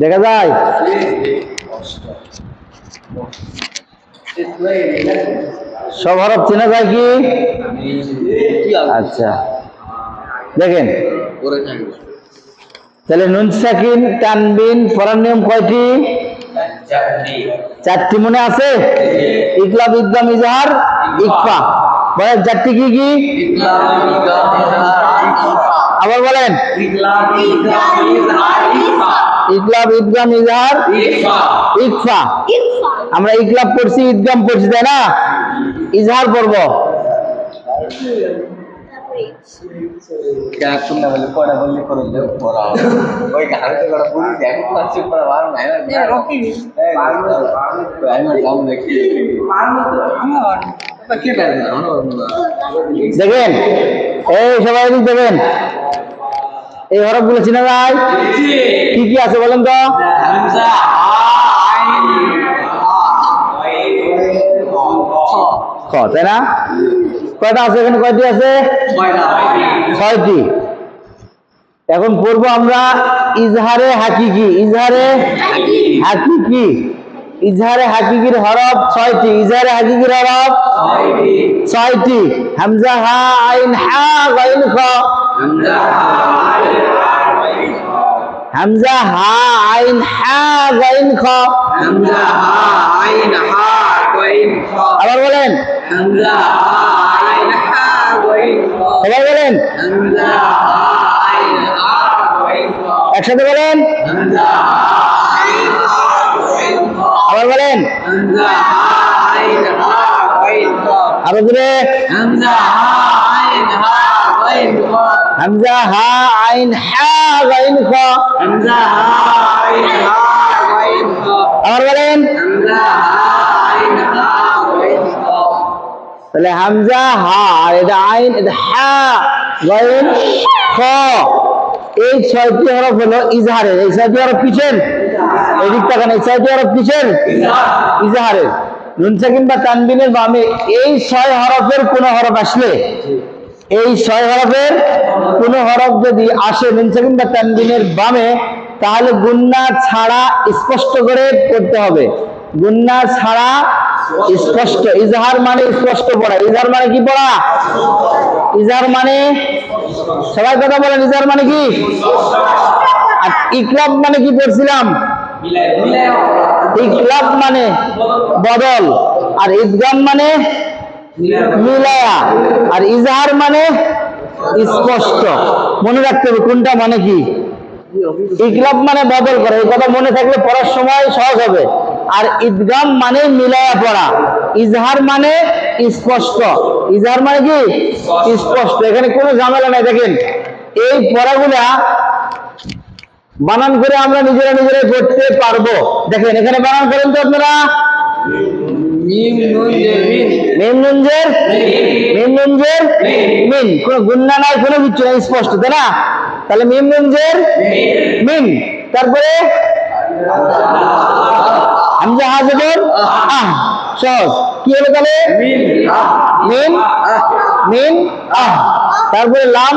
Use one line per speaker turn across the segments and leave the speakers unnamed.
দেখা যায়। সব হরফ চেনা যায় কি? আচ্ছা। দেখেন। তাহলে নুন সাকিন, তানবিন পড়ার নিয়ম কয়টি? চারটি মনে আছে? ইকলাব, ইকদাম, ইজহার, ইকফা। বলেন চারটি কি কি? আবার বলেন। ইকলাব ইদগাম ইজহার ইকফা। আমরা ইকলাব পড়ছি ইদগাম পড়ছি তাই না? ইজহার পড়ব। দেখেন এই সবাই দেখেন। এই হরফগুলো চিনা যায়? কি কি আছে বলেন তো? খ, তাই না? কয়টা আছে এখানে? কয়টি আছে? ছয়টি। এখন পড়ব আমরা ইজহারে হাকিকি। ইজহারে হাকিকি। ইজহারে হাকিকির হরফ ছয়টি। ইজহারে হাকিকির হরফ ছয়টি। হামজা হা আইন হা গাইন খ। হামজা হা আইন হা গাইন খ। হামজা হা আইন হা গাইন খ। আবার বলেন। সবাই বলেন। হামজা আইন হা গাইন খ। একসাথে বলেন। হামজা আইন হা গাইন খ। আবার বলেন। হামজা আইন হা গাইন খ। আরও জোরে। হামজা হা আইন হা গাইন খ। আবার বলেন। হামজা হা আইন হা গাইন খ। তাহলে হামজা হা এটা আইন এটা হা গাইন খ। এই ছয়টি হরফ হলো ইজহারের। এই ছয়টি হরফ কিসের? এদিক তাকান এই ছয়টি হরফ কিসের? ইজহারের। নুন সাকিন বা তানবিনের বামে এই ছয় হরফের কোন হরফ আসলে? এই ছয় হরফের কোন হরফ যদি আসে নুন সাকিন বা তানবিনের বামে, তাহলে গুন্না ছাড়া স্পষ্ট করে পড়তে হবে। গুন্না ছাড়া স্পষ্ট। ইজহার মানে স্পষ্ট পড়া। ইজহার মানে কি পড়া? ইজহার মানে? সবাই কথা বলেন, ইজহার মানে কি? আর ইকলাব মানে কি পড়ছিলাম? ইকলাব মানে বদল। আর ঈদগাম মানে? মিলায়া। আর ইজহার মানে স্পষ্ট। মনে রাখতে হবে কোনটা মানে কি? ইকলাব মানে বদল করা। এই কথা মনে থাকলে পড়ার সময় সহজ হবে। আর ঈদগাম মানে মিলায়া পড়া। ইজহার মানে স্পষ্ট। ইজহার মানে কি? স্পষ্ট। এখানে কোনো ঝামেলা নাই। দেখেন, এই পড়াগুলা বানান করে আমরা নিজেরা নিজেরাই করতে পারব। দেখেন, এখানে বানান করেন তো আপনারা? মিম মিম। মিন কোনো গুন্না নাই কোনো কিছু নাই স্পষ্ট তাই না? তাহলে মিম। মিন তারপরে? হামজা হাজবর আহ সহজ। কি হলো তাহলে? মিন মিন আহ তারপরে লাম।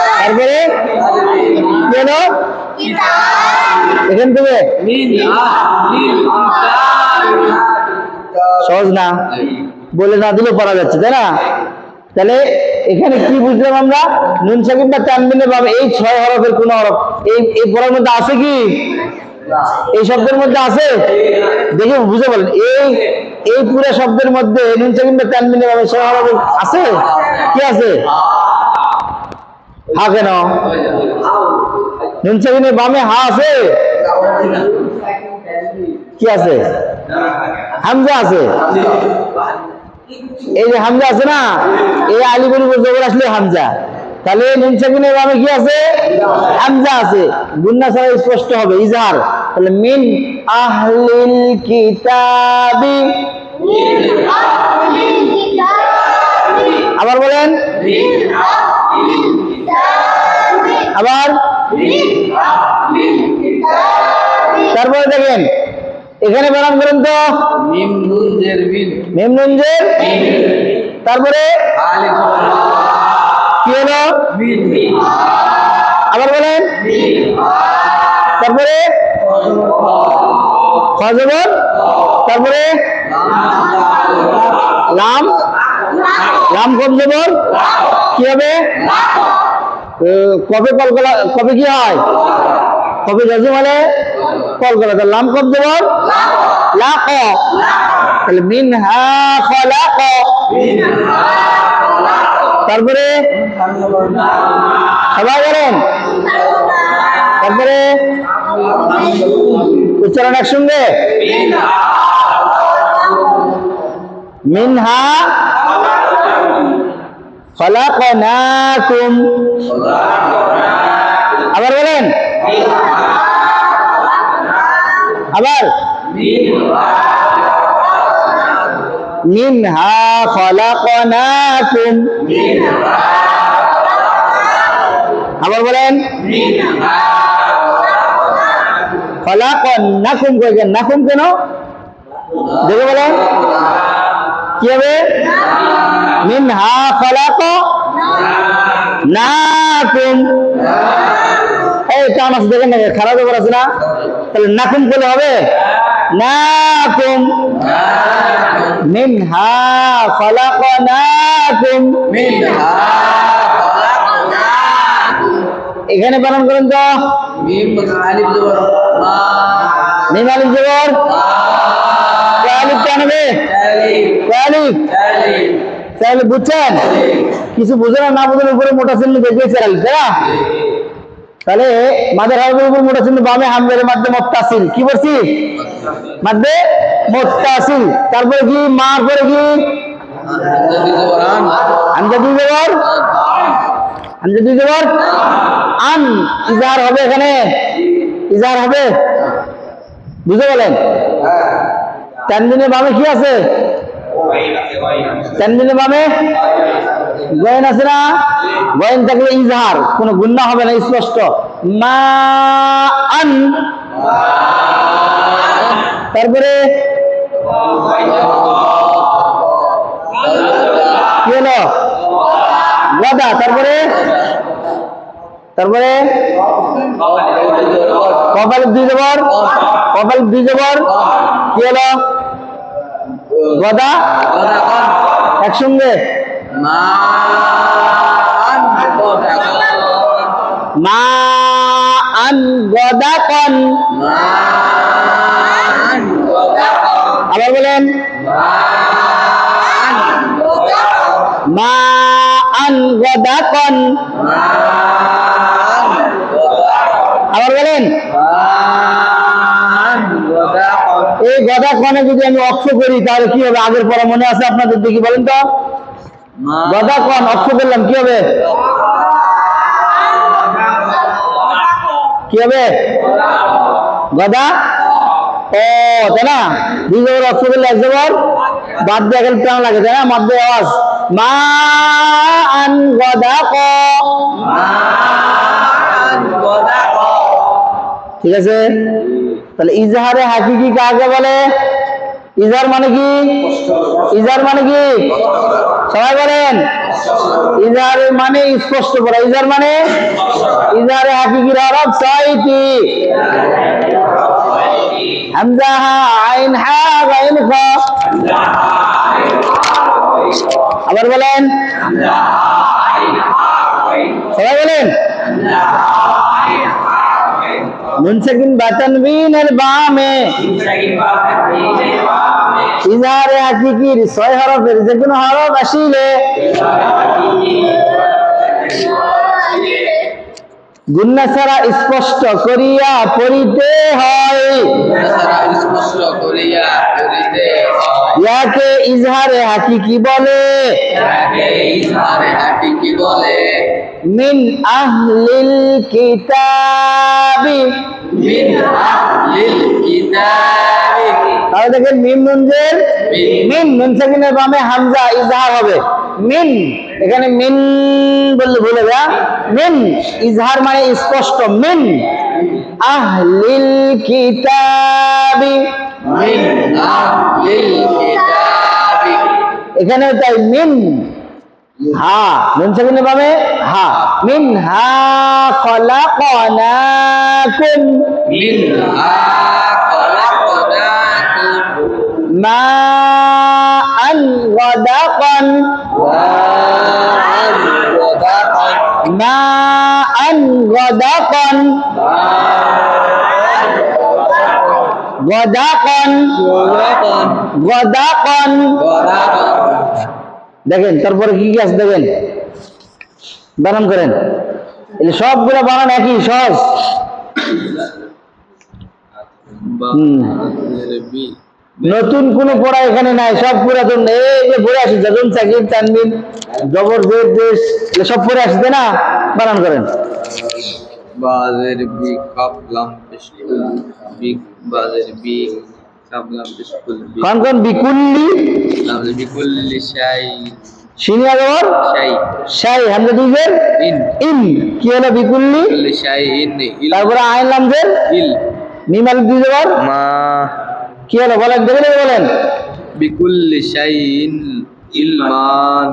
তারপরে কি হলো? এখান থেকে? সহজ না। বলে না দিলেও পড়া যাচ্ছে, তাই না? তাহলে এখানে কি বুঝলাম আমরা? নুন সাকিব বা তানবিনের ভাবে এই ছয় হরফের কোন হরফ, এই এই পড়ার মধ্যে আছে কি? এই শব্দের মধ্যে আছে? দেখে বুঝে বলেন, এই এই পুরো শব্দের মধ্যে নুন সাকিব বা তানবিনের ভাবে ছয় হরফ আছে? কি আছে? হা কেন? নুন সাকিনের বামে হা আছে? কি আছে? হামজা আছে। এই যে হামজা আছে না এই আলিপুর জবর আসলে হামজা। তাহলে নুন সাকিনের বামে কি আছে? হামজা আছে। গুন্না ছাড়া স্পষ্ট হবে, ইজহার। তাহলে মিন আহলিল কিতাবি। আবার বলেন আবার তারপরে দেখেন, এখানে বানান করেন তো।
মিম নুন জের বিন
মিম নুনজের তারপরে কি হলো? আবার বলেন। তারপরে খজবর তারপরে লাম লাম কব জবর কি হবে? কবে কলকলা কবে কি হয়? কবে জাজি মানে? কলকলা তো লাম কব লাক তাহলে মিন হা তারপরে? সবাই বলেন। তারপরে? উচ্চারণ একসঙ্গে? মিনহা খলাকনাকুম। আবার বলেন। আবার। মিনহা খলাকনাকুম। আবার বলেন। খলাকনাকুম কয়েছেন নাকুম কেন? দেখে বলেন। কি হবে? মিনহা খলাক নাকুম। এই টান আছে দেখেন খারাপ ব্যাপার আছে না? তাহলে নাকুম করলে হবে? নাকুম। মিনহা খলাকনাকুম এখানে পালন করেন তো।
মিম আলিফ জবর
মিম আলিফ জবর আলিফ। তাহলে বুঝছেন? কিছু বুঝে না না বুঝলে উপরে মোটা চিহ্ন দেখবে চাল তাই তাহলে মাদের হারবের উপর মোটা চিহ্ন বামে হামদের মধ্যে মোত্তাসিল। কি বলছি? মধ্যে মোত্তাসিল। তারপরে কি? মার পরে কি? আন। ইজার হবে এখানে। ইজার হবে। বুঝে বলেন তিন দিনের বামে কি আছে? ইজহার, কোনো গুন্না হবে না, স্পষ্ট। মা তারপরে? তারপরে? তারপরে? কপাল দুই জবর। কপাল দুই জবর? কি হলো? গদা? একসঙ্গে? মা আন গদা কন আবার বলেন। মা আন গদা কন আবার এই গদা কনে যদি আমি অক্ষ করি তাহলে কি হবে? আগের পরে মনে আছে আপনাদের দেখি বলেন তো? গদা কন অক্ষ করলাম কি হবে? কি হবে? গদা ও তাই না? দুই জবর অক্ষ করলে এক জবর? বাদ দিয়ে এখন প্রাণ লাগে তাই না? মধ্যে আওয়াজ। মা আন গদা ক ঠিক আছে? তাহলে ইজহারে হাকিকি কাকে বলে? ইজহার মানে কি? ইজহার মানে কি? সবাই বলেন। ইজহারের মানে স্পষ্ট করা ইজহার মানে? ইজহারে হাকিকির আরব ছয়টি। হামজা হা আইন হা গাইন খ। আবার বলেন। সবাই বলেন। মুনসাকিন বাতানবিনের বামে। ইজারে হাকিকির ছয় হরফের যে কোনো হরফ আসিলে। গুন্না ছাড়া স্পষ্ট করিয়া পড়িতে হয়। ইয়াকে ইজহারে হাকিকি বলে। মিন আহলিল কিতাবি।
মিন আহলিল কিতাবি।
তাহলে দেখেন মিম নুনজের
মিন।
মিন নুন সাকিনের বামে হামজা ইজহার হবে। মিন এখানে মিন বললে ভুলে যা মিন ইজহার মানে স্পষ্ট মিন আহলিল কিতাবি।
মিন আহলিল কিতাবি।
এখানে তাই মিন হা নুন সাকিনের বামে হা মিন হা খলাকনাকুম
মিনহা খলাকনাকুম
মা আন গদাকান
মা'আন ওয়াদাকান
মা আন গদাকান গদাকান
ওয়াদাকান
গদাকান
ওয়াদাকান
দেখেন, তারপরে কি আছে দেখেন? বানান করেন। সবগুলো বানান একই, সহজ। নতুন কোনো পড়া এখানে নাই, সব পুরাতন। এই যে পড়ে আসি যখন সাকিব তানবিন জবর জের দেশ সব পড়ে আসছে না? বানান করেন।
বাজের বি কাপ লাম বি বাজের বি
কন কন বিকুল্লি?
লাম বি কুল্লি শাই
সিনিয়া জবর
শাই।
শাই হামজা দুইজের
ইন।
ইন। কি হলো বিকুল্লি?
কুল্লি শাই ইন
তারপরে আইন লামজের
ইল।
নিমাল দুই জবর
মা।
কি হলো? বলেন দেখে বলেন।
বিকুল্লি শাই ইন ইলমান